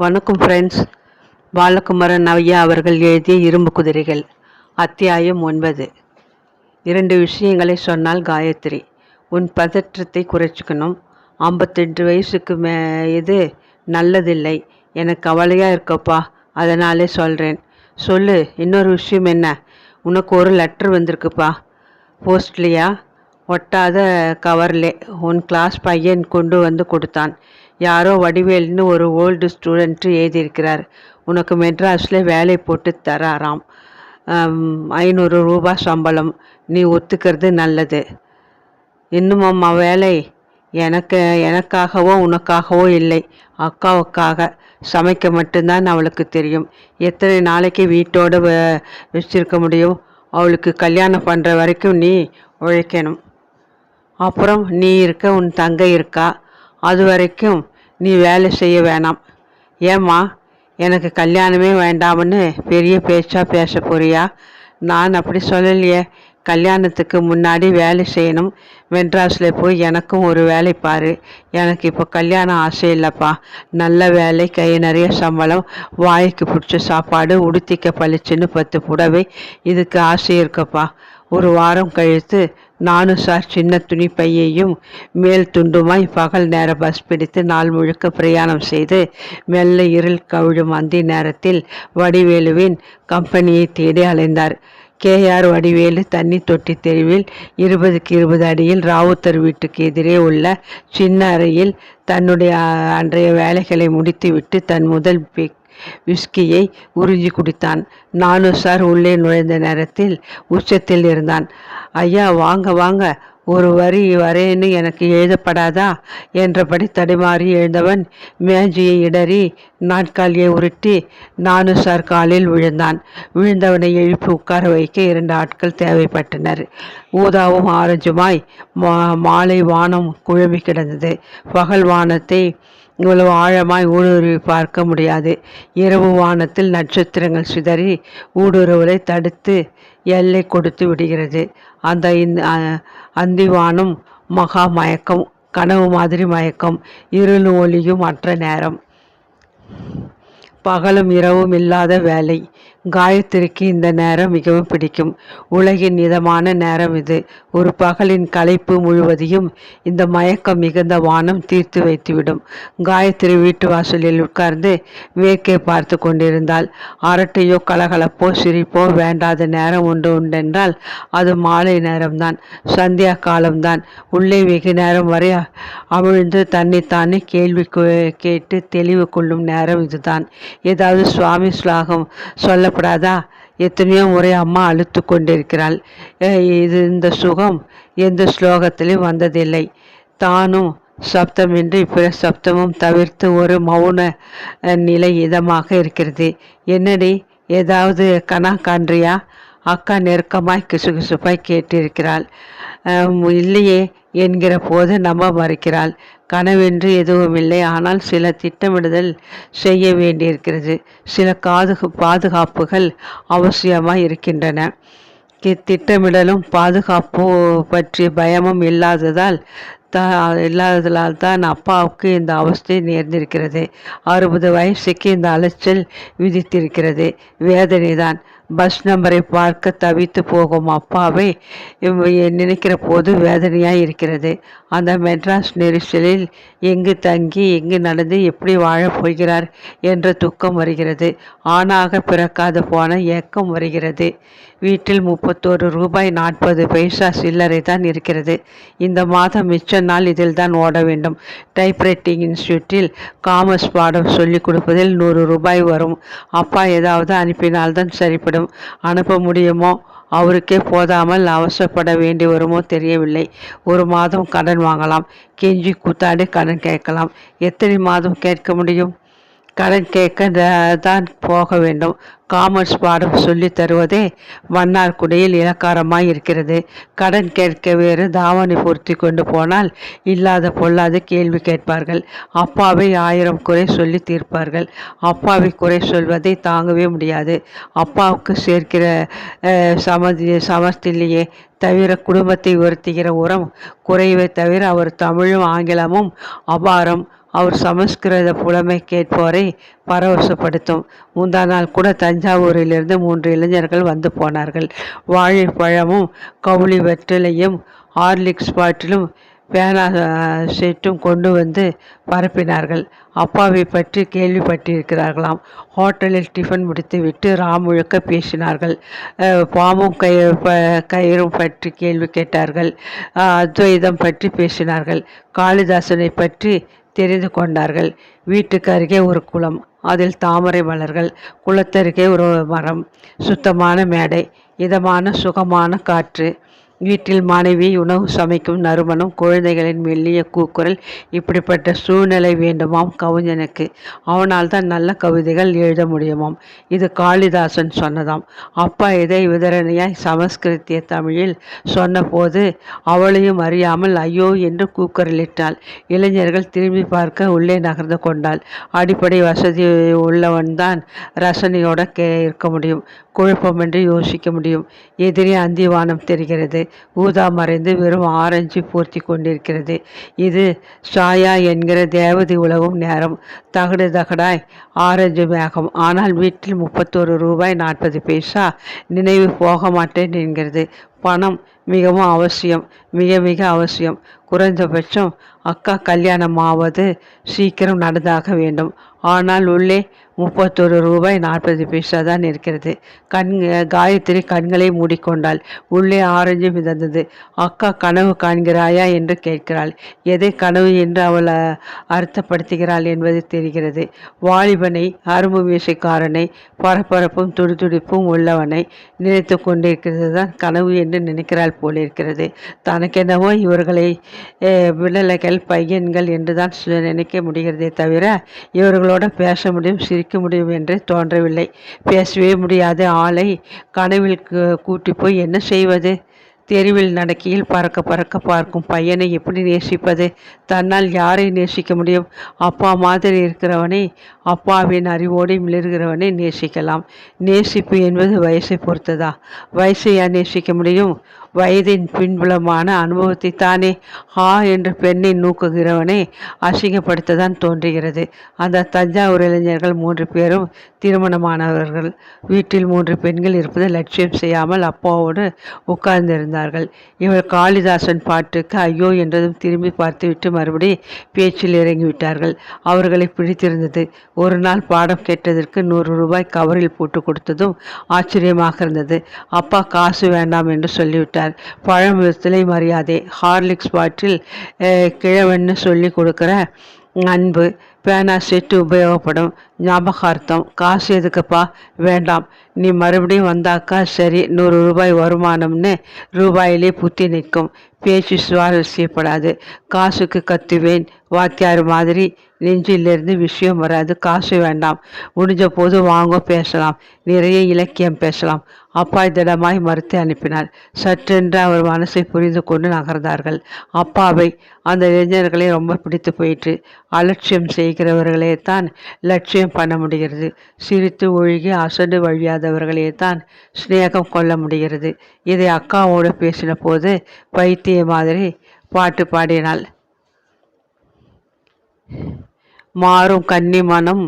வணக்கம் ஃப்ரெண்ட்ஸ் பாலகுமாரன் நவ்யா அவர்கள் எழுதிய இரும்பு குதிரைகள் அத்தியாயம் ஒன்பது. இரண்டு விஷயங்களை சொன்னால் காயத்ரி. உன் பதற்றத்தை குறைச்சிக்கணும். ஐம்பத்தெட்டு வயசுக்கு மே இது நல்லதில்லை. எனக்கு கவலையாக இருக்கப்பா. அதனாலே சொல்கிறேன் சொல்லு இன்னொரு விஷயம் என்ன? உனக்கு ஒரு லெட்ரு வந்திருக்குப்பா. போஸ்ட்லியா? ஒட்டாத கவர்லே உன் கிளாஸ் பையன் கொண்டு வந்து கொடுத்தான். யாரோ வடிவேல்னு ஒரு ஓல்டு ஸ்டூடெண்ட்டு எழுதியிருக்கிறார். உனக்கு மெட்ராஸில் வேலை போட்டு தராராம். ஐநூறு ரூபா சம்பளம். நீ ஒத்துக்கிறது நல்லது. இன்னும் வேலை? எனக்கு எனக்காகவோ உனக்காகவோ இல்லை. அக்காவுக்காக. சமைக்க மட்டும்தான் அவளுக்கு தெரியும். எத்தனை நாளைக்கு வீட்டோடு வ- வச்சிருக்க முடியும்? அவளுக்கு கல்யாணம் பண்ணுற வரைக்கும் நீ உழைக்கணும். அப்புறம் நீ இருக்க உன் தங்கை இருக்கா? அது வரைக்கும் நீ வேலை செய்ய வேணாம். ஏம்மா எனக்கு கல்யாணமே வேண்டாம்னு பெரிய பேச்சாக பேச போறியா? நான் அப்படி சொல்லலையே. கல்யாணத்துக்கு முன்னாடி வேலை செய்யணும். மெட்ராஸில் போய் எனக்கும் ஒரு வேலை பாரு. எனக்கு இப்போ கல்யாணம் ஆசை இல்லைப்பா. நல்ல வேலை கை நிறைய சம்பளம் வாய்க்கு பிடிச்ச சாப்பாடு உடுத்திக்க பளிச்சுன்னு பத்து புடவை. இதுக்கு ஆசை இருக்குப்பா. ஒரு வாரம் கழித்து நானும் சார் சின்ன துணி பையையும் மேல் துண்டுமாய் பகல் நேர பஸ் பிடித்து நாள் முழுக்க பிரயாணம் செய்து மெல்ல இருள் கவிழும் அந்தி நேரத்தில் வடிவேலுவின் கம்பெனியை தேடி அலைந்தார். கேஆர் வடிவேலு தண்ணி தொட்டி தெருவில் இருபதுக்கு இருபது அடியில் ராவுத்தர் வீட்டுக்கு எதிரே உள்ள சின்ன அறையில் தன்னுடைய அன்றைய வேலைகளை முடித்துவிட்டு தன் முதல் பிக் விஸ்கியை உறிஞ்சி குடித்தான். நானு சார் உள்ளே நுழைந்த நேரத்தில் உச்சத்தில் இருந்தான். ஐயா வாங்க வாங்க. ஒரு வரி வரேன்னு எனக்கு எழுதப்படாதா? என்றபடி தடுமாறி எழுந்தவன் மேஜையை இடறி நாட்காலியை உருட்டி நானு சார் காலில் விழுந்தான். விழுந்தவனை எழுப்பி உட்கார வைக்க இரண்டு ஆட்கள் தேவைப்பட்டனர். ஊதாவும் ஆரஞ்சுமாய் மா மாலை வானம் குழம்பி கிடந்தது. பகல் வானத்தை இவ்வளவு ஆழமாய் ஊடுருவி பார்க்க முடியாது. இரவு வானத்தில் நட்சத்திரங்கள் சிதறி ஊடுருவலை தடுத்து எல்லை கொடுத்து விடுகிறது. அந்த இந்த- மகா மயக்கம் கனவு மாதிரி மயக்கம் இருளும் ஒளியும் அற்ற நேரம். பகலும் இரவும் இல்லாத வேலை. காயத்ரிக்கு இந்த நேரம் மிகவும் பிடிக்கும். உலகின் இதமான நேரம் இது. ஒரு பகலின் களைப்பு முழுவதையும் இந்த மயக்கம் மிகுந்த வானம் தீர்த்து வைத்துவிடும். காயத்ரி வீட்டு வாசலில் உட்கார்ந்து மேற்கே பார்த்து கொண்டிருந்தால் அரட்டையோ கலகலப்போ சிரிப்போ வேண்டாத நேரம் உண்டு உண்டென்றால் அது மாலை நேரம்தான். சந்தியா காலம்தான். உள்ளே வெகு நேரம் வரை அமிழ்ந்து தன்னைத்தானே கேள்வி கேட்டு தெளிவு கொள்ளும் நேரம் இதுதான். ஏதாவது சுவாமி ஸ்லாகம் சொல்லப்படாதா எத்தனையோ முறை அம்மா அழுத்து கொண்டிருக்கிறாள். இது இந்த சுகம் எந்த ஸ்லோகத்திலும் வந்ததில்லை. தானும் சப்தமின்றி பிற சப்தமும் தவிர்த்து ஒரு மௌன நிலை இதமாக இருக்கிறது. என்னடி? ஏதாவது கனா காண்றியா அக்கா நெருக்கமாய் கிசுகிசுப்பாய் கேட்டிருக்கிறாள். இல்லையே என்கிற போது நம்ப மறுக்கிறாள். கனவென்று எதுவும் இல்லை. ஆனால் சில திட்டமிடுதல் செய்ய வேண்டியிருக்கிறது. சில காது பாதுகாப்புகள் அவசியமாக இருக்கின்றன. திட்டமிடலும் பாதுகாப்பு பற்றிய பயமும் இல்லாததால் தா இல்லாததால் தான் அப்பாவுக்கு இந்த அவஸ்தை நேர்ந்திருக்கிறது. அறுபது வயசுக்கு இந்த அலைச்சல் விதித்திருக்கிறது. வேதனைதான். பஸ் நம்பரை பார்க்க தவித்து போகும். அப்பாவை நினைக்கிற போது வேதனையாக இருக்கிறது. அந்த மெட்ராஸ் நெரிசலில் எங்கு தங்கி எங்கு நடந்து எப்படி வாழப் போகிறார் என்ற துக்கம் வருகிறது. ஆணாக பிறக்காது போன ஏக்கம் வருகிறது. வீட்டில் முப்பத்தோரு ரூபாய் நாற்பது பைசா சில்லறை தான் இருக்கிறது. இந்த மாதம் மிச்ச நாள் இதில் தான் ஓட வேண்டும். டைப்ரைட்டிங் இன்ஸ்டியூட்டில் காமர்ஸ் பாடம் சொல்லிக் கொடுப்பதில் நூறு ரூபாய் வரும். அப்பா ஏதாவது அனுப்பினால்தான் சரிப்படும். அனுப்ப முடியுமோ? அவருக்கே போதாமல் அவசரப்பட வேண்டி வருமோ தெரியவில்லை. ஒரு மாதம் கடன் வாங்கலாம். கெஞ்சி கூத்தாடி கடன் கேட்கலாம். எத்தனை மாதம் கேட்க முடியும்? கடன் கேட்க த- தான் போக வேண்டும். காமர்ஸ் பாடம் சொல்லி தருவதே மன்னார்குடியில் இலக்காரமாய் இருக்கிறது. கடன் கேட்க வேறு தாவணி பொருத்தி கொண்டு போனால் இல்லாத பொல்லாத கேள்வி கேட்பார்கள். அப்பாவை ஆயிரம் குறை சொல்லி தீர்ப்பார்கள். அப்பாவை குறை சொல்வதை தாங்கவே முடியாது. அப்பாவுக்கு சேர்க்கிற சமதி சமஸ்தில்லையே தவிர குடும்பத்தை உயர்த்துகிற உரம் குறைவை தவிர அவர் தமிழும் ஆங்கிலமும் அபாரம். அவர் சமஸ்கிருத புலமை கேட்போரை பரவசப்படுத்தும். முந்தா நாள் கூட தஞ்சாவூரிலிருந்து மூன்று இளைஞர்கள் வந்து போனார்கள். வாழைப்பழமும் கவுளி வெற்றிலையும் ஹார்லிக்ஸ் பாட்டிலும் பேனா செட்டும் கொண்டு வந்து பரப்பினார்கள். அப்பாவை பற்றி கேள்விப்பட்டிருக்கிறார்களாம். ஹோட்டலில் டிஃபன் முடித்துவிட்டு விட்டு ராமுழுக்க பேசினார்கள். பாம்பும் ப கயிறும் பற்றி கேள்வி கேட்டார்கள். அத்வைதம் பற்றி பேசினார்கள். காளிதாசனை பற்றி தெரிந்து கொண்டார்கள். வீட்டுக்கு அருகே ஒரு குளம் அதில் தாமரை மலர்கள் குளத்தருகே ஒரு மரம் சுத்தமான மேடை இதமான சுகமான காற்று. வீட்டில் மனைவி உணவு சமைக்கும் நறுமணம் குழந்தைகளின் மெல்லிய கூக்குரல் இப்படிப்பட்ட சூழ்நிலை வேண்டுமாம் கவிஞனுக்கு. அவனால் தான் நல்ல கவிதைகள் எழுத முடியுமாம். இது காளிதாசன் சொன்னதாம். அப்பா இதை விதரணையாய் சமஸ்கிருத்திய தமிழில் சொன்னபோது அவளையும் அறியாமல் ஐயோ என்று கூக்குரலிட்டாள். இளைஞர்கள் திரும்பி பார்க்க உள்ளே நகர்ந்து கொண்டாள். அடிப்படை வசதி உள்ளவன்தான் ரசனையோட கே இருக்க முடியும். குழப்பமின்றி யோசிக்க முடியும். எதிரே அந்திவானம் தெரிகிறது. ஊதா மறைந்து வெறும் ஆரஞ்சு பூர்த்தி கொண்டிருக்கிறது. இது சாயா என்கிற தேவதை உழவும் நேரம். தகடு தகடாய் ஆரஞ்சு மேகம். ஆனால் வீட்டில் முப்பத்தோரு ரூபாய் நாற்பது பைசா நினைவு போக மாட்டேன் என்கிறது. பணம் மிகவும் அவசியம் மிக மிக அவசியம். குறைந்தபட்சம் அக்கா கல்யாணம் ஆவது சீக்கிரம் நடந்தாக வேண்டும். ஆனால் உள்ளே முப்பத்தொரு ரூபாய் நாற்பது பைசா தான் இருக்கிறது. கண் காயத்ரி கண்களை மூடிக்கொண்டாள். உள்ளே ஆரஞ்சு மிதந்தது. அக்கா கனவு காண்கிறாயா என்று கேட்கிறாள். எதை கனவு என்று அவள் அர்த்தப்படுத்துகிறாள் என்பது தெரிகிறது. வாலிபனை அரும்பு மீசைக்காரனை பரபரப்பும் துடிதுடிப்பும் உள்ளவனை நினைத்து கொண்டிருக்கிறது தான் கனவு என்று நினைக்கிறாள் போலிருக்கிறது. தனக்கென்னவோ இவர்களை விடலைகள் பையன்கள் என்று தான் நினைக்க முடிகிறதே தவிர இவர்கள் இவர்களோட பேச முடியும் சிரிக்க முடியும் என்று தோன்றவில்லை. பேசவே முடியாத ஆளை கனவில் கூட்டி போய் என்ன செய்வது? தெருவில் நடக்கையில் பறக்க பறக்க பார்க்கும் பையனை எப்படி நேசிப்பது? தன்னால் யாரை நேசிக்க முடியும்? அப்பா மாதிரி இருக்கிறவனை அப்பாவின் அறிவோடு மிளர்கிறவனை நேசிக்கலாம். நேசிப்பு என்பது வயசை பொறுத்ததா? வயசையா நேசிக்க முடியும்? வயதின் பின்புலமான அனுபவத்தை தானே ஹா என்று பெண்ணை நூக்குகிறவனை அசிங்கப்படுத்ததான் தோன்றுகிறது. அந்த தஞ்சாவூர் இளைஞர்கள் மூன்று பேரும் திருமணமானவர்கள். வீட்டில் மூன்று பெண்கள் இருப்பதை லட்சியம் செய்யாமல் அப்பாவோடு உட்கார்ந்திருந்தார்கள். இவர் காளிதாசன் பாட்டுக்கு ஐயோ என்றதும் திரும்பி பார்த்துவிட்டு மறுபடி பேச்சில் இறங்கிவிட்டார்கள். அவர்களை பிடித்திருந்தது ஒரு நாள் பாடம் கேட்டதற்கு நூறு ரூபாய் கவரில் போட்டு கொடுத்ததும் ஆச்சரியமாக இருந்தது. அப்பா காசு வேண்டாம் என்று சொல்லிவிட்டார். பழம் விதத்திலே மரியாதை ஹார்லிக்ஸ் பாட்டில் கிழவன்னு சொல்லி கொடுக்குற அன்பு பேனா செட்டு உபயோகப்படும் ஞாபகார்த்தம் காசு எதுக்குப்பா? வேண்டாம். நீ மறுபடியும் வந்தாக்கா சரி நூறு ரூபாய் வருமானம்னு ரூபாயிலே புத்தி நிற்கும். பேச்சு சுவாரஸ்யப்படாது. காசுக்கு கத்துவேன் வாத்தியார் மாதிரி நெஞ்சிலிருந்து விஷயம் வராது. காசு வேண்டாம். முடிஞ்ச போது வாங்க பேசலாம். நிறைய இலக்கியம் பேசலாம். அப்பா திடமாய் மறுத்து அனுப்பினார். சற்றென்று அவர் மனசை புரிந்து கொண்டு நகர்ந்தார்கள். அப்பாவை அந்த இளைஞர்களை ரொம்ப பிடித்து போயிற்று. அலட்சியம் செய்கிறவர்களே தான் லட்சியம் பண்ண முடிகிறது. சிரித்து ஒழுகி அசடு வழியாதவர்களே தான் சிநேகம் கொள்ள முடிகிறது. இதை அக்காவோடு பேசின போது பைத்திய மாதிரி பாட்டு பாடினாள். மாறும் கன்னி மனம்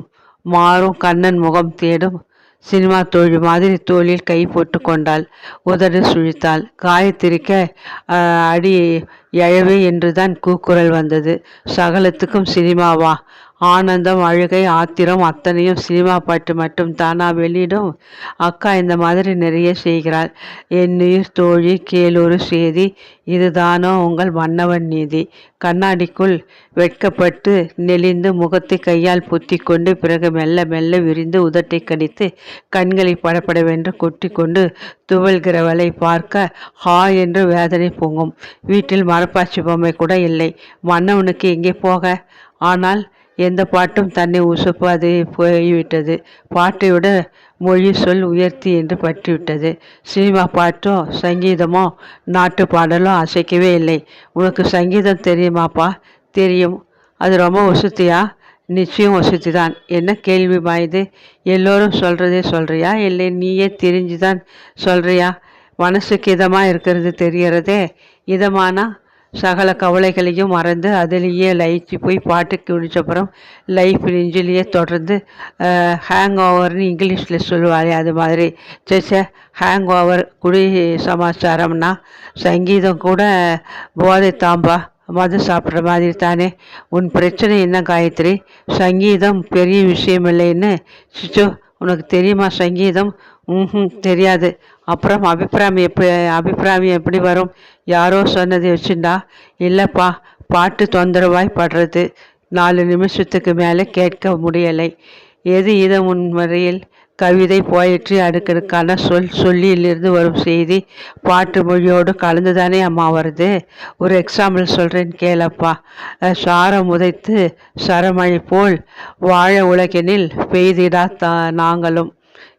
மாறும் கண்ணன் முகம் தேடும். சினிமா தோழி மாதிரி தோளில் கை போட்டு கொண்டாள். உதடு சுழித்தாள். காயத்திரிக்க அடி எழவே என்றுதான் கூக்குரல் வந்தது. சகலத்துக்கும் சினிமாவா? ஆனந்தம் அழுகை ஆத்திரம் அத்தனையும் சினிமா பாட்டு மட்டும் தானா வெளியிடும். அக்கா இந்த மாதிரி நிறைய செய்கிறாள் என்னுயிர் தோழி கேளூர் செய்தி இதுதானோ உங்கள் மன்னவன் நீதி. கண்ணாடிக்குள் வெட்கப்பட்டு நெளிந்து முகத்தை கையால் புத்தி கொண்டு பிறகு மெல்ல மெல்ல விரிந்து உதட்டை கடித்து கண்களை படப்படவென்று கொட்டி கொண்டு துவல்கிறவளை பார்க்க ஹா என்று வேதனை பொங்கும். வீட்டில் மரப்பாச்சி பொம்மை கூட இல்லை. மன்னவனுக்கு எங்கே போக? ஆனால் எந்த பாட்டும் தன்னை உசுப்பாது போய்விட்டது. பாட்டை விட மொழி சொல் உயர்த்தி என்று பற்றிவிட்டது. சினிமா பாட்டோ சங்கீதமோ நாட்டு பாடலோ அசைக்கவே இல்லை. உனக்கு சங்கீதம் தெரியுமாப்பா? தெரியும். அது ரொம்ப உசுத்தியா நிச்சயம் வசதி தான் என்ன கேள்வி மாயுது? எல்லோரும் சொல்கிறதே சொல்கிறியா இல்லை நீயே தெரிஞ்சு தான் சொல்கிறியா மனசுக்கு இதமாக இருக்கிறது தெரிகிறதே? இதமானா? சகல கவலைகளையும் மறந்து அதிலேயே லயிச்சு போய் பாட்டுக்கு குடிச்சப்புறம் லைஃப் நெஞ்சிலேயே தொடர்ந்து ஹேங் ஓவர்னு இங்கிலீஷில் சொல்லுவாரே அது மாதிரி. சேச்ச ஹேங் ஓவர் குடி சமாச்சாரம்னா சங்கீதம் கூட போதை தாம்பா மது சாப்பிட்ற மாதிரி தானே. உன் பிரச்சனை என்ன காயத்ரி? சங்கீதம் பெரிய விஷயம் இல்லைன்னு சிச்சோ உனக்கு தெரியுமா சங்கீதம்? ம் தெரியாது. அப்புறம் அபிப்பிராயம் எப்படி அபிப்பிராயம் எப்படி வரும்? யாரோ சொன்னதை வச்சுண்டா? இல்லைப்பா பாட்டு தொந்தரவாய் படுறது நாலு நிமிஷத்துக்கு மேலே கேட்க முடியலை. எது இத முன்முறையில் கவிதை போயிற்று அடுக்கடுக்கான சொல் சொல்லியிலிருந்து வரும் செய்தி. பாட்டு மொழியோடு கலந்து தானே அம்மா வருது? ஒரு எக்ஸாம்பிள் சொல்கிறேன் கேளப்பா. சாரம் உதைத்து சரமழை போல் வாழ உலகினில் பெய்திடா தா நாங்களும்.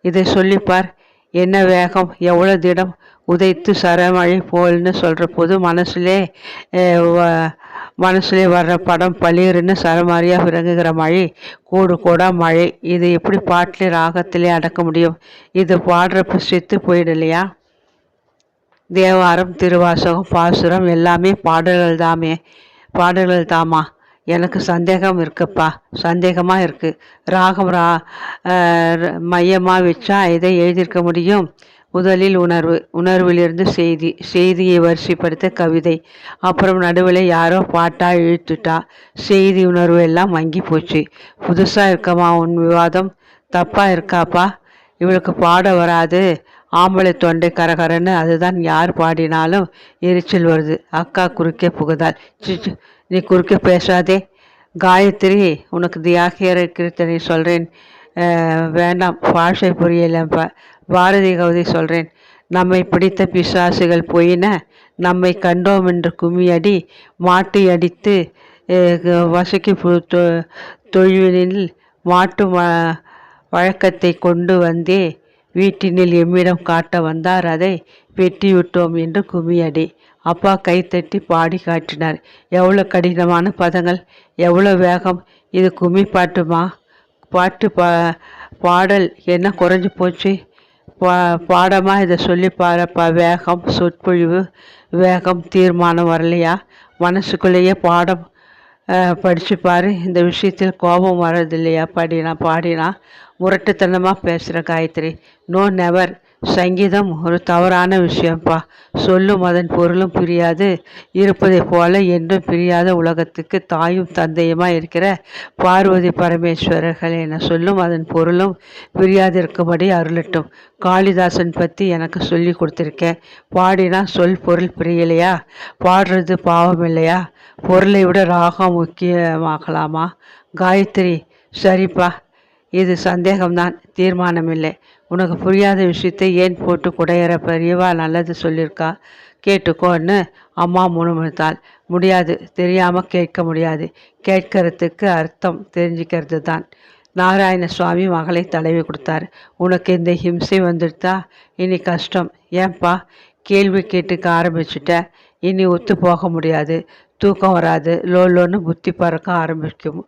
இதை சொல்லிப்பார். என்ன வேகம்? எவ்வளோ திடம்? உதைத்து சரமழை போல்னு சொல்கிற போது மனசுலே மனசுலே வர்ற படம் பளிர்னு சரமாரியாக விறங்குகிற மழை கூடு கூடா மழை. இது எப்படி பாட்டிலே ராகத்திலே அடக்க முடியும்? இது பாடுறப்ப செத்து போயிடலையா? தேவாரம் திருவாசகம் பாசுரம் எல்லாமே பாடல்கள் தாமே பாடல்கள் தாமா எனக்கு சந்தேகம் இருக்குப்பா. சந்தேகமாக இருக்குது ராகம் ரா மையமாக வச்சா இதை எழுதியிருக்க முடியும்? முதலில் உணர்வு உணர்விலிருந்து செய்தி செய்தியை வரிசைப்படுத்த கவிதை. அப்புறம் நடுவில் யாரோ பாட்டா இழுத்துட்டா. செய்தி உணர்வு எல்லாம் மங்கி போச்சு. புதுசாக இருக்கமா உன் விவாதம்? தப்பாக இருக்காப்பா? இவளுக்கு பாட வராது. ஆம்பளை தொண்டை கரகரன்னு அதுதான் யார் பாடினாலும் எரிச்சல் வருது. அக்கா குறுக்கே புகுதாள் சிச்சு நீ குறுக்க பேசாதே. காயத்ரி உனக்கு தியாகியர் கீர்த்தனை சொல்கிறேன் வேண்டாம் பாஷை புரியலப்பா. பாரதி கவிதை சொல்கிறேன் நம்மை பிடித்த பிசாசுகள் போயின. நம்மை கண்டோம் என்று கும்மியடி மாட்டு அடித்து வசக்கி தொழிலில் மாட்டு வழக்கத்தை கொண்டு வந்தே வீட்டினில் எம்மிடம் காட்ட வந்தார். அதை வெட்டி விட்டோம் என்று கும்மியடி அப்பா கைத்தட்டி பாடி காட்டினார். எவ்வளோ கடினமான பதங்கள் எவ்வளோ வேகம் இது கும்மி பாட்டுமா? பாட்டு பா பாடல் என்ன குறைஞ்சி போச்சு? பா பாடமாக இதை சொல்லி பாருப்பா. வேகம் சொற்பொழிவு வேகம் தீர்மானம் வரலையா? மனசுக்குள்ளேயே பாடம் படித்து பாரு. இந்த விஷயத்தில் கோபம் வர்றதில்லையா? படினா பாடினா முரட்டுத்தனமாக பேசுகிற காயத்ரி. No never. சங்கீதம் ஒரு தவறான விஷயம்ப்பா சொல்லும் அதன் பொருளும் பிரியாது. இருப்பதைப் போல என்றும் பிரியாத உலகத்துக்கு தாயும் தந்தையுமாக இருக்கிற பார்வதி பரமேஸ்வரர்கள் என சொல்லும் அதன் பொருளும் பிரியாதிருக்கும்படி அருளட்டும். காளிதாசன் பற்றி எனக்கு சொல்லி கொடுத்துருக்கேன் பாடினா சொல் பொருள் பிரியலையா? பாடுறது பாவம் இல்லையா? பொருளை விட ராகம் முக்கியமாகலாமா? காயத்ரி சரிப்பா. இது சந்தேகம்தான் தீர்மானமில்லை. உனக்கு புரியாத விஷயத்தை ஏன் போட்டு குடையிற பெரியவா நல்லது சொல்லியிருக்கா? கேட்டுக்கோன்னு அம்மா முணுமுணுத்தாள். முடியாது. தெரியாமல் கேட்க முடியாது. கேட்கறதுக்கு அர்த்தம் தெரிஞ்சுக்கிறது தான் நாராயண சுவாமி மகளை தடவி கொடுத்தார். உனக்கு இந்த ஹிம்சை வந்துடுதா? இனி கஷ்டம். ஏன்பா? கேள்வி கேட்டுக்க ஆரம்பிச்சுட்ட. இனி ஒத்து போக முடியாது. தூக்கம் வராது. லோ லோன்னு புத்தி பறக்க ஆரம்பிக்கும்.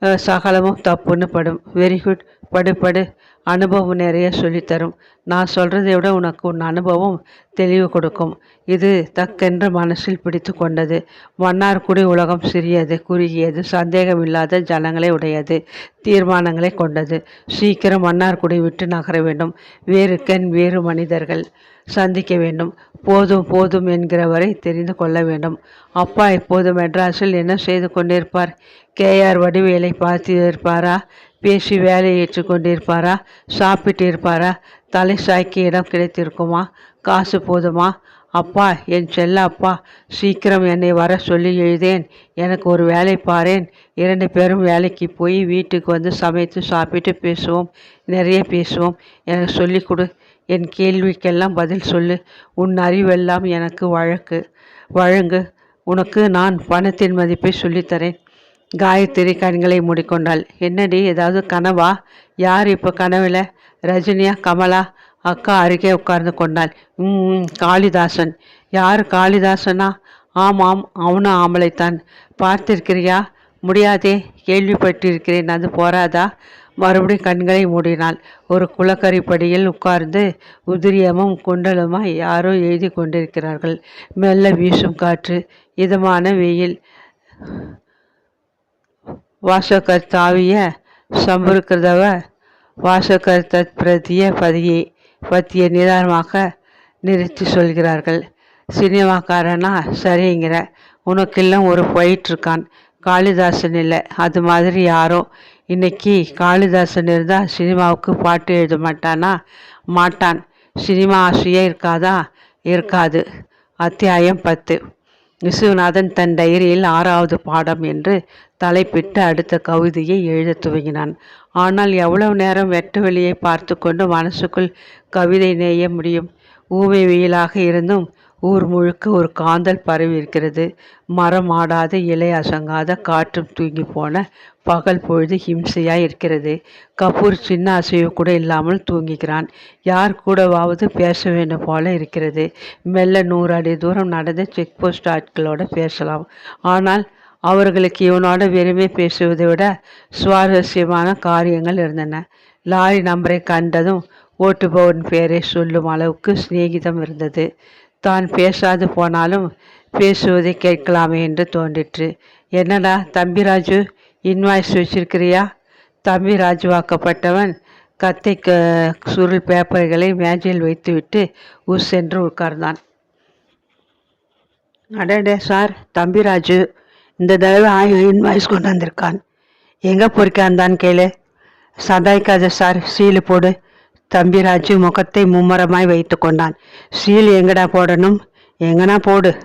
சகலமும் தப்புன்னு படும். வெரி குட் படு படு. அனுபவம் நிறைய சொல்லித்தரும். நான் சொல்கிறதை விட உனக்கு உன் அனுபவம் தெளிவு கொடுக்கும். இது தக்கென்று மனசில் பிடித்து கொண்டது. மன்னார்குடி உலகம் சிறியது குறுகியது சந்தேகம் இல்லாத ஜனங்களை உடையது தீர்மானங்களை கொண்டது. சீக்கிரம் மன்னார்குடி விட்டு நகர வேண்டும். வேறு கண் வேறு மனிதர்கள். சந்திக்க வேண்டும். போதும் போதும் என்கிறவரை தெரிந்து கொள்ள வேண்டும். அப்பா இப்போது மெட்ராஸில் என்ன செய்து கொண்டிருப்பார்? கேஆர் வடிவேலை பார்த்து இருப்பாரா பேசி வேலையை ஏற்றுக்கொண்டிருப்பாரா சாப்பிட்டு இருப்பாரா? தலை சாய்க்கு இடம் கிடைத்திருக்குமா? காசு போதுமா? அப்பா என் செல்ல அப்பா சீக்கிரம் என்னை வர சொல்லி எழுதேன். எனக்கு ஒரு வேலை பாரேன். இரண்டு பேரும் வேலைக்கு போய் வீட்டுக்கு வந்து சமைத்து சாப்பிட்டு பேசுவோம். நிறைய பேசுவோம். எனக்கு சொல்லி கொடு. என் கேள்விக்கெல்லாம் பதில் சொல்லு. உன் அறிவெல்லாம் எனக்கு வழக்கு. வழங்கு. உனக்கு நான் பணத்தின் மதிப்பை சொல்லித்தரேன். காயத்ரி கண்களை மூடிக்கொண்டாள். என்னடி ஏதாவது கனவா? யார் இப்போ கனவில்? ரஜினியா கமலா? அக்கா அருகே உட்கார்ந்து கொண்டாள். ம் காளிதாசன். யார் காளிதாசனா? ஆமாம் அவனும் ஆம்பளைத்தான். பார்த்திருக்கிறியா? முடியாதே கேள்விப்பட்டிருக்கிறேன். அது போராதா மறுபடியும் கண்களை மூடினாள். ஒரு குளக்கரிப்படியில் உட்கார்ந்து உதிரியமும் குண்டலுமாய் யாரோ எழுதி கொண்டிருக்கிறார்கள். மெல்ல வீசும் காற்று இதமான வெயில். வாசகர் தாவிய சம்பருக்கிறதவ வாசகர் தத் பிரதிய பதியை பற்றிய நிதானமாக நிறுத்தி சொல்கிறார்கள். சினிமாக்காரனா சரிங்கிற உனக்கெல்லாம் ஒரு போயிட்டு இருக்கான் காளிதாசன் இல்லை அது மாதிரி யாரோ இன்னைக்கு காளிதாசன் இருந்தால் சினிமாவுக்கு பாட்டு எழுத மாட்டானா? மாட்டான். சினிமா ஆசையே இருக்காதா? இருக்காது. அத்தியாயம் பத்து. விஸ்வநாதன் தன் டைரியில் ஆறாவது பாடம் என்று தலைப்பிட்டு அடுத்த கவிதையை எழுதத் துவங்கினான். ஆனால் எவ்வளவு நேரம் வெட்ட வெளியை பார்த்து கொண்டு மனசுக்குள் கவிதை நெய்ய முடியும். ஊமை வெயிலாக இருந்தும் ஊர் முழுக்க ஒரு காந்தல் பரவி இருக்கிறது. மரம் ஆடாத இலை அசங்காத காற்றும் தூங்கி போன பகல் பொழுது ஹிம்சையாக இருக்கிறது. கபூர் சின்ன அசைவு கூட இல்லாமல் தூங்கிக்கிறான் யார் கூடவாவது பேச வேண்டும் போல இருக்கிறது. மெல்ல நூறு அடி தூரம் நடந்து செக் போஸ்ட் ஆட்களோட பேசலாம். ஆனால் அவர்களுக்கு இவனோட வெறுமை பேசுவதை விட சுவாரஸ்யமான காரியங்கள் இருந்தன. லாரி நம்பரை கண்டதும் ஓட்டுபவன் பெயரை சொல்லும் அளவுக்கு சிநேகிதம் இருந்தது. தான் பேசாது போனாலும் பேசுவதை கேட்கலாமே என்று தோன்றிற்று. என்னடா தம்பிராஜு இன்வாய்ஸ் வச்சிருக்கிறியா? தம்பி ராஜுவாக்கப்பட்டவன் கத்தை க சுருள் பேப்பர்களை மேஜையில் வைத்துவிட்டு உஸ் சென்று உட்கார்ந்தான். அடடே சார் தம்பிராஜு இந்த தடவை ஆயில் இன்வாய்ஸ் கொண்டு வந்திருக்கான். எங்கே பொறிக்காந்தான் கேளு. சதாய்க்காத சார் சீலு போடு. தம்பிராஜு முகத்தை மும்மரமாய் வைத்து கொண்டான். சீல் எங்கடா போடணும்? எங்கனா போடு.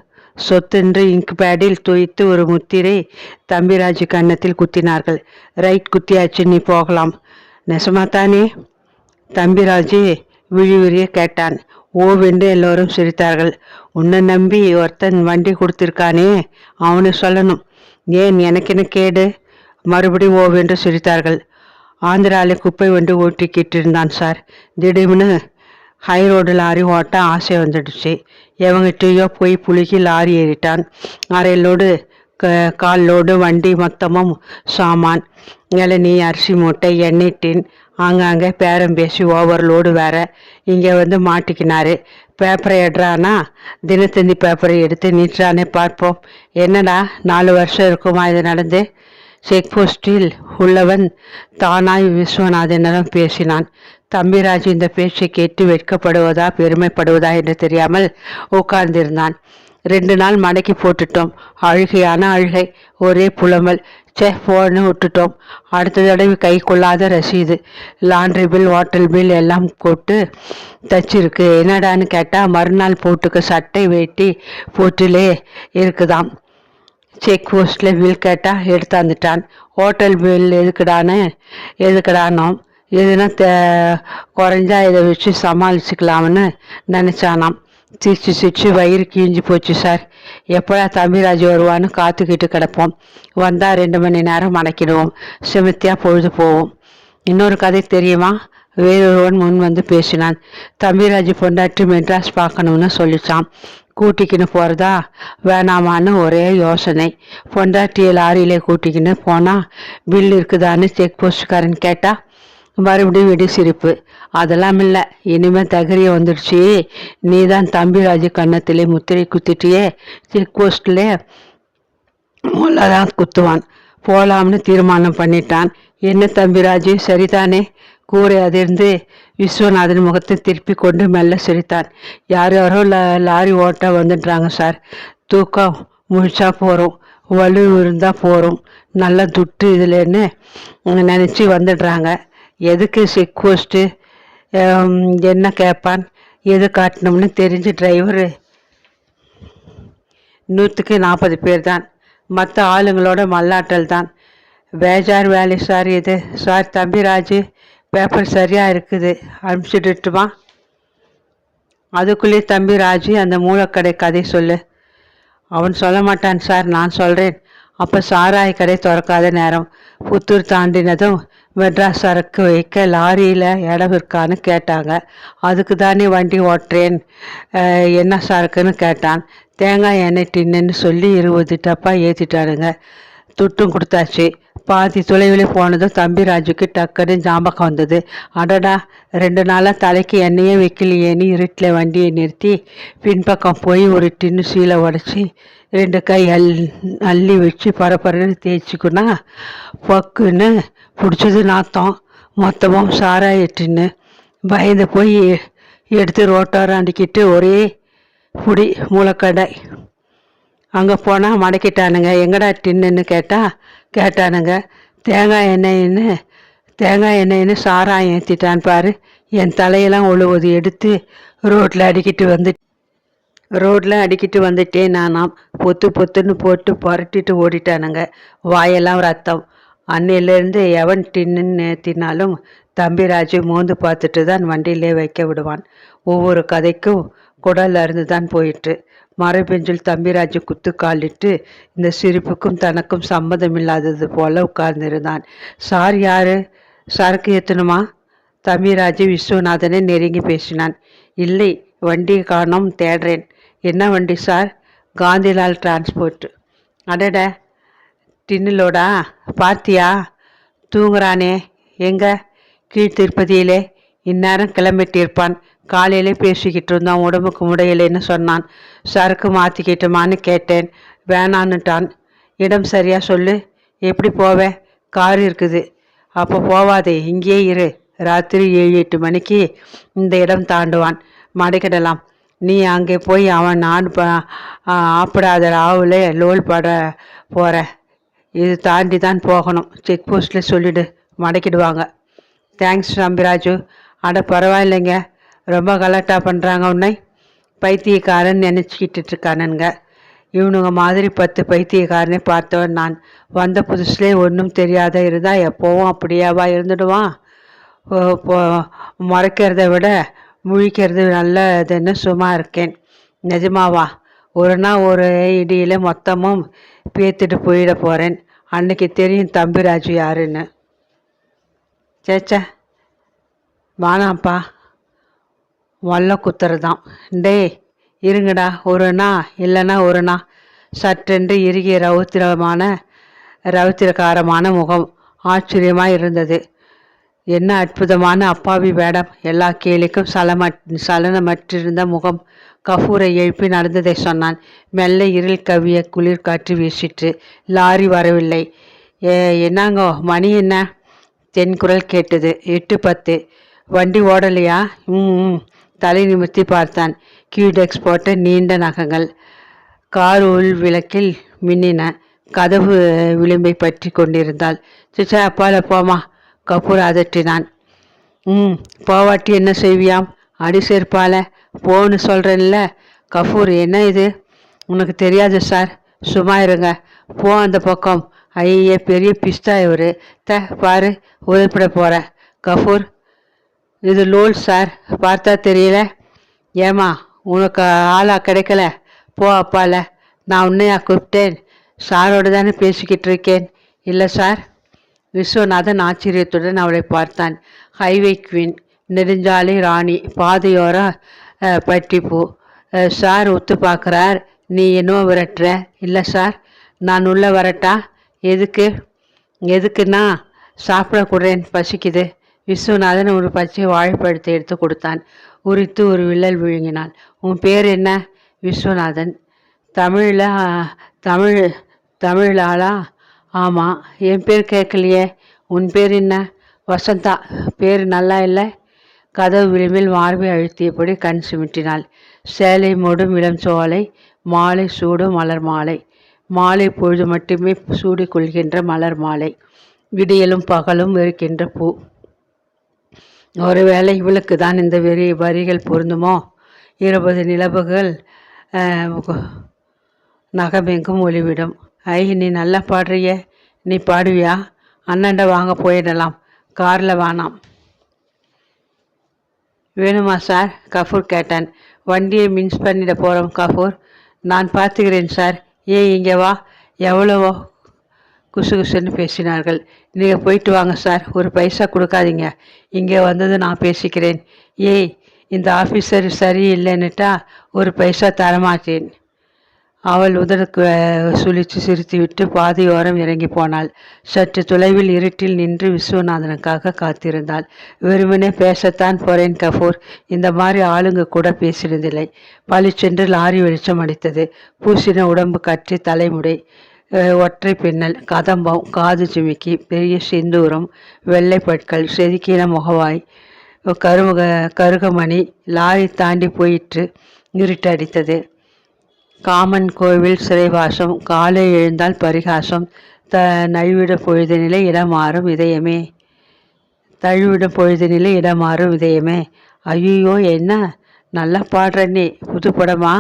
சொத்தென்று இங்க் பேடில் துய்த்து ஒரு முத்திரை தம்பிராஜு கன்னத்தில் குத்தினார்கள். ரைட் குத்தியாச்சு நீ போகலாம். நெசமாத்தானே? தம்பிராஜு விழி கேட்டான். ஓவென்று எல்லோரும் சிரித்தார்கள். உன்னை நம்பி ஒருத்தன் வண்டி கொடுத்திருக்கானே? அவனு சொல்லணும். ஏன் எனக்கென கேடு? மறுபடியும் ஓவென்று சிரித்தார்கள். ஆந்திராவில் குப்பை வண்டி ஓட்டிக்கிட்டு இருந்தான் சார். திடீர்னு ஹை ரோடு லாரி ஓட்ட ஆசை வந்துடுச்சு. எவங்கிட்டயோ போய் புளிக்கி லாரி ஏறிட்டான். அரை லோடு க கால் லோடு வண்டி மொத்தமும் சாமான் இளநீ அரிசி மூட்டை எண்ணெய் டின் ஆங்காங்கே பேரம் பேசி ஓவர் லோடு வேற இங்கே வந்து மாட்டிக்கினாரு. பேப்பரை எடுறானா? தினத்தந்தி பேப்பரை எடுத்து நீட்டானே பார்ப்போம். என்னடா நாலு வருஷம் இருக்குமா இது நடந்து? செக் போஸ்டில் உள்ளவன் தானாய் விஸ்வநாதனிடம் பேசினான். தம்பிராஜ் இந்த பேச்சை கேட்டு வெட்கப்படுவதா பெருமைப்படுவதா என்று தெரியாமல் உட்கார்ந்திருந்தான். ரெண்டு நாள் மடக்கி போட்டுட்டோம். அழுகையான அழுகை ஒரே புலமல் சே போன்னு விட்டுட்டோம். அடுத்த தடவை கை கொள்ளாத ரசீது. லாண்ட்ரி பில் ஹோட்டல் பில் எல்லாம் போட்டு தச்சிருக்கு. என்னடான்னு கேட்டால் மறுநாள் போட்டுக்க சட்டை வெட்டி போட்டிலே இருக்குதாம். செக் போஸ்ட்டில் பில் கேட்டால் எடுத்தாந்துட்டான் ஹோட்டல் பில் எதுக்குடான்னு எதுக்குடானோம் எதுனா தே குறைஞ்சா இதை வச்சு சமாளிச்சுக்கலாம்னு நினச்சானாம். சிரிச்சு சிரிச்சு வயிறு கிழிஞ்சு போச்சு சார். எப்படா தம்பிராஜ் வருவான்னு காத்துக்கிட்டு கிடப்போம். வந்தால் ரெண்டு மணி நேரம் மணக்கிடுவோம் செமத்தியாக பொழுது போவோம் இன்னொரு கதை தெரியுமா? வேறொருவன் முன் வந்து பேசினான். தம்பிராஜ் பொண்டாட்டி மெட்ராஸ் பார்க்கணும்னு சொல்லிச்சான் கூட்டிக்கின்னு போகிறதா வேணாமான்னு ஒரே யோசனை. பொண்டாட்டியை லாரியிலே கூட்டிக்கின்னு போனால் பில் இருக்குதான்னு செக் போஸ்ட்காரன் கேட்டால் மறுபடியும் விடி சிரிப்பு. அதெல்லாம் இல்லை. இனிமேல் தகரிய வந்துடுச்சு. நீ தான் தம்பிராஜு கன்னத்திலே முத்திரை குத்திட்டியே செக் போஸ்ட்லே முள்ளதான் குத்துவான். போகலாம்னு தீர்மானம் பண்ணிட்டான். என்ன தம்பிராஜு சரிதானே? கூரை அதிர்ந்து விஸ்வநாதன் முகத்தை திருப்பி கொண்டு மெல்ல சிரித்தான். யார் யாரோ லாரி ஓட்ட வந்துடுறாங்க சார். தூக்கம் முழிச்சா போகிறோம் வலு இருந்தால் போகிறோம் நல்லா துட்டு இதுலன்னு நினச்சி வந்துடுறாங்க. எதுக்கு செக் போஸ்ட்டு? என்ன கேட்பான் எது காட்டணும்னு தெரிஞ்சு டிரைவரு. நூற்றுக்கு நாற்பது பேர் தான் மற்ற ஆளுங்களோட மல்லாட்டல் தான் பேஜார் வேலை சார் இது. சார் தம்பிராஜு பேப்பர் சரியாக இருக்குது. அனுப்பிச்சிட்டுமா அதுக்குள்ளே தம்பி ராஜு அந்த மூலக்கடை கதை சொல்லு. அவன் சொல்ல மாட்டான் சார் நான் சொல்கிறேன் அப்போ சாராய கடை திறக்காத நேரம். புத்தூர் தாண்டினதும் மெட்ராஸ் சரக்கு வைக்க லாரியில் இடம் இருக்கான்னு கேட்டாங்க. அதுக்கு தானே வண்டி ஓட்டுறேன். என்ன சரக்குன்னு கேட்டான். தேங்காய் எண்ணெய் டின்னுன்னு சொல்லி இருபது டப்பா ஏற்றிட்டானுங்க துட்டும் கொடுத்தாச்சு. பாதி தொலைவில் போனதும் தம்பி ராஜுக்கு டக்குன்னு ஞாபகம் வந்தது. அடடா ரெண்டு நாளாக தலைக்கு எண்ணெயே வைக்கலையேன்னு இருட்டில் வண்டியை நிறுத்தி பின்பக்கம் போய் ஒரு டின்னு சீலை உடச்சி ரெண்டு கை அல் அள்ளி வச்சு பரப்பரன்னு தேய்ச்சிக்குன்னா பக்குன்னு பிடிச்சது நாத்தம். மொத்தமும் சாராயிட்டுன்னு பயந்து போய் எடுத்து ரோட்டோராண்டிக்கிட்டு ஒரே புடி மூளைக்கடை. அங்கே போனால் மடக்கிட்டானுங்க. எங்கடா டின்னுன்னு கேட்டால் கேட்டானுங்க தேங்காய் எண்ணெயின்னு தேங்காய் எண்ணெயின்னு சாராயம் ஏற்றிட்டான் பாரு. என் தலையெல்லாம் உழுவது எடுத்து ரோட்டில் அடிக்கிட்டு வந்து ரோட்டில் அடிக்கிட்டு வந்துட்டேன் நானாம் பொத்து பொத்துன்னு போட்டு புரட்டிட்டு ஓடிட்டானுங்க. வாயெல்லாம் ரத்தம். அன்னையிலேருந்து எவன் டின்னுன்னு ஏற்றினாலும் தம்பிராஜு மோந்து பார்த்துட்டு தான் வண்டியிலே வைக்க விடுவான். ஒவ்வொரு கதைக்கும் குடல்ல இருந்து தான் போயிட்டு மரபெஞ்சில் தம்பிராஜு குத்து காலிட்டு இந்த சிரிப்புக்கும் தனக்கும் சம்மதம் இல்லாதது போல உட்கார்ந்திருந்தான். சார் யாரு? சரக்கு ஏற்றணுமா தம்பிராஜு விஸ்வநாதனை நெருங்கி பேசினான். இல்லை வண்டி காணோம் தேடுறேன். என்ன வண்டி சார்? காந்திலால் டிரான்ஸ்போர்ட். அடட டின்னிலோடா? பார்த்தியா? தூங்குறானே. எங்க? கீழ் திருப்பதியிலே இந்நேரம் கிளம்பிட்டிருப்பான். காலையில் பேசிக்கிட்டு இருந்தான் உடம்புக்கு முடியலைன்னு சொன்னான். சரக்கு மாற்றிக்கிட்டுமான்னு கேட்டேன். வேணான்னுட்டான். இடம் சரியாக சொல்லு. எப்படி போவேன் கார் இருக்குது. அப்போ போவாதே இங்கேயே இரு. ராத்திரி ஏழு எட்டு மணிக்கு இந்த இடம் தாண்டுவான். மடைக்கிடலாம். நீ அங்கே போய் அவன் நான் ப ஆப்பிடாத ராவில் லோல் பட போகிற இது தாண்டி தான் போகணும். செக் போஸ்ட்டில் சொல்லிவிடு மடக்கிடுவாங்க. தேங்க்ஸ் நம்பிராஜு அட பரவாயில்லைங்க. ரொம்ப கலட்டா பண்ணுறாங்க உன்னை. பைத்தியக்காரன் நினச்சிக்கிட்டு இருக்கானுங்க இவனுங்க மாதிரி பத்து பைத்தியக்காரனே பார்த்தவன் நான். வந்த புதுசுலேயே ஒன்றும் தெரியாத இருந்தால் எப்போவும் அப்படியாவா இருந்துடுவான். இப்போ மறைக்கிறத விட முழிக்கிறது நல்லதுன்னு சும்மா இருக்கேன். நிஜமாவா? ஒரு நாள் ஒரு இடியில் மொத்தமும் பேத்துட்டு போயிட போகிறேன் அன்னைக்கு தெரியும் தம்பிராஜு யாருன்னு. சேச்சா வானாப்பா. வல்ல தான் டேய் இருங்கடா ஒரு நா இல்லைன்னா ஒரு நா சற்றென்று இறுகிய ரௌத்திரமான ரௌத்திரகாரமான முகம் ஆச்சரியமாக இருந்தது. என்ன அற்புதமான அப்பாவி வேடம். எல்லா கேலிக்கும் சலமட் சலனமற்றிருந்த முகம் கஃபூரை எழுப்பி நடந்ததை சொன்னான். மெல்ல இருள் கவிய குளிர் காற்று வீசிற்று. லாரி வரவில்லை. ஏ என்னங்கோ மணி என்ன? தென் குரல் கேட்டது எட்டு பத்து. வண்டி ஓடலையா? ம். தலை நிமிர்த்தி பார்த்தான். கியூடெக்ஸ் போட்ட நீண்ட நகங்கள் கார் உள் விளக்கில் மின்னின. கதவு விளிம்பை பற்றி கொண்டிருந்தாள். சிச்சா அப்பால போமா கபூர் அதட்டினான். ம் போவாட்டி என்ன செய்வியாம்? அடி சேர்ப்பால போன்னு சொல்கிறேன்ல கஃபூர் என்ன இது? உனக்கு தெரியாது சார். சும்மா இருங்க. போ அந்த பக்கம். ஐய பெரிய பிஸ்தா இவர். த பாரு உதப்பிட போகிற கஃபூர் இது லோல் சார் பார்த்தா தெரியல. ஏமா உனக்கு ஆளா கிடைக்கல? போ அப்பால நான் உன்னையா கூப்பிட்டேன். சாரோடு தானே பேசிக்கிட்டு இருக்கேன். இல்லை சார் விஸ்வநாதன் ஆச்சரியத்துடன் அவளை பார்த்தான். ஹைவே குவீன் நெடுஞ்சாலை ராணி பாதையோர பட்டிப்பூ. சார் ஒத்து பார்க்குறார். நீ என்னவோ விரட்டுற. இல்லை சார் நான் உள்ளே வரட்டா? எதுக்கு? எதுக்குன்னா சாப்பிட பசிக்குது. விஸ்வநாதன் ஒரு பச்சை வாழைப்பழத்தை எடுத்து கொடுத்தான். உரித்து ஒரு வில்லல் விழுங்கினான் உன் பேர் என்ன? விஸ்வநாதன். தமிழில் தமிழ் தமிழாளா? ஆமாம் என் பேர் கேட்கலையே. உன் பேர் என்ன? வசந்தா. பேர் நல்லா இல்லை. கதவு விளிம்பில் மார்பை அழுத்தியபடி கண் சிமிட்டினாள். சேலை மூடும் இளம் சோலை மாலை சூடும் மலர் மாலை. மாலை பொழுது மட்டுமே சூடிக்கொள்கின்ற மலர் மாலை. விடியலும் பகலும் இருக்கின்ற பூ. ஒருவேளை இவளுக்கு தான் இந்த வெறி வரிகள் பொருந்துமோ? இருபது நிலவுகள் நகமெங்கும் ஒளிவிடும். ஐ நீ நல்லா பாடுறியே. நீ பாடுவியா? அண்ணன்ட வாங்க போயிடலாம். காரில் வேணாம் வேணுமா சார்? கஃபூர் கேட்டான். வண்டியை மின்ஸ் பண்ணிட போகிறோம் கஃபூர் நான் பார்த்துக்கிறேன் சார். ஏன் இங்கே வா. எவ்வளவோ குசு குசுன்னு பேசினார்கள். நீங்கள் போயிட்டு வாங்க சார் ஒரு பைசா கொடுக்காதீங்க. இங்கே வந்தது நான் பேசிக்கிறேன். ஏய் இந்த ஆஃபீஸர் சரியில்லைன்னுட்டா ஒரு பைசா தரமாட்டேன். அவள் உதடுக்கு சுழித்து சிரித்துவிட்டு பாதையோரம் இறங்கி போனாள். சற்று தொலைவில் இருட்டில் நின்று விஸ்வநாதனுக்காக காத்திருந்தாள். வெறுமனே பேசத்தான் போறேன் கபூர். இந்த மாதிரி ஆளுங்க கூட பேசினதில்லை. பளிச்சென்று லாரி வெளிச்சம் அடித்தது. பூசின உடம்பு கற்றி தலைமுடை. ஒற்றை பின்னல் கதம்பம் காது சுமிக்கி பெரிய சிந்தூரம் வெள்ளைப்பட்கள் செதுக்கின முகவாய் கருமுக கருகமணி லாரி தாண்டி போயிற்று இருட்டடித்தது காமன் கோவில் சிறைவாசம் காலை எழுந்தால் பரிகாசம் த நழுவிட பொழுதினிலே இடமாறும் இதயமே. தழுவிட பொழுதினிலே இடமாறும் இதயமே. ஐயோ என்ன? நல்லா பாடுற நீ புது படமா?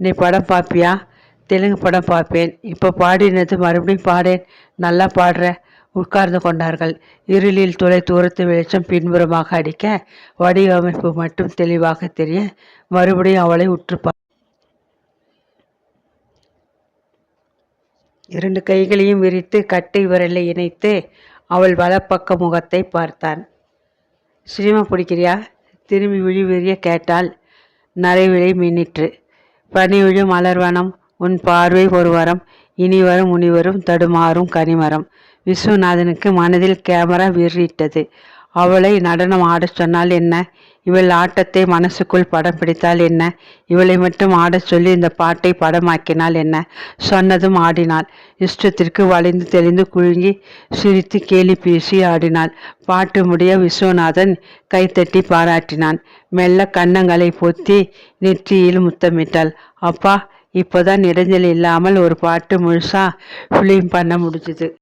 நீ படம் பார்ப்பியா தெலுங்கு படம் பார்ப்பேன். இப்போ பாடினது மறுபடியும் பாடேன். நல்லா பாடுற உட்கார்ந்து கொண்டார்கள். இருளில் துளை தூரத்து வெளிச்சம் பின்புறமாக அடிக்க வடிவமைப்பு மட்டும் தெளிவாக தெரிய மறுபடியும் அவளை உற்றுப்பா இரண்டு கைகளையும் விரித்து கட்டை விரலை இணைத்து அவள் வலப்பக்க முகத்தை பார்த்தான். சினிமா பிடிக்கிறியா? திரும்பி விழி விரிய கேட்டால் நரைவிழை மின்னிற்று. பனி விழும் மலர்வனம் உன் பார்வை ஒரு வரம் இனி வரும் முனிவரும் தடுமாறும் கனிமரம். விஸ்வநாதனுக்கு மனதில் கேமரா வீறிட்டது. அவளை நடனம் ஆடச் சொன்னால் என்ன? இவள் ஆட்டத்தை மனசுக்குள் படம் பிடித்தால் என்ன? இவளை மட்டும் ஆடச் சொல்லி இந்த பாட்டை படமாக்கினால் என்ன? சொன்னதும் ஆடினாள். இஷ்டத்திற்கு வளைந்து தெளிந்து குழுங்கி சிரித்து கேலி பேசி ஆடினாள். பாட்டு முடிய விஸ்வநாதன் கைத்தட்டி பாராட்டினான். மெல்ல கன்னங்களை பொத்தி நெற்றியில் முத்தமிட்டாள். அப்பா இப்போதான் இடைஞ்சல் இல்லாமல் ஒரு பாட்டு முழுசாக ஃபிலிம் பண்ண முடிஞ்சுது.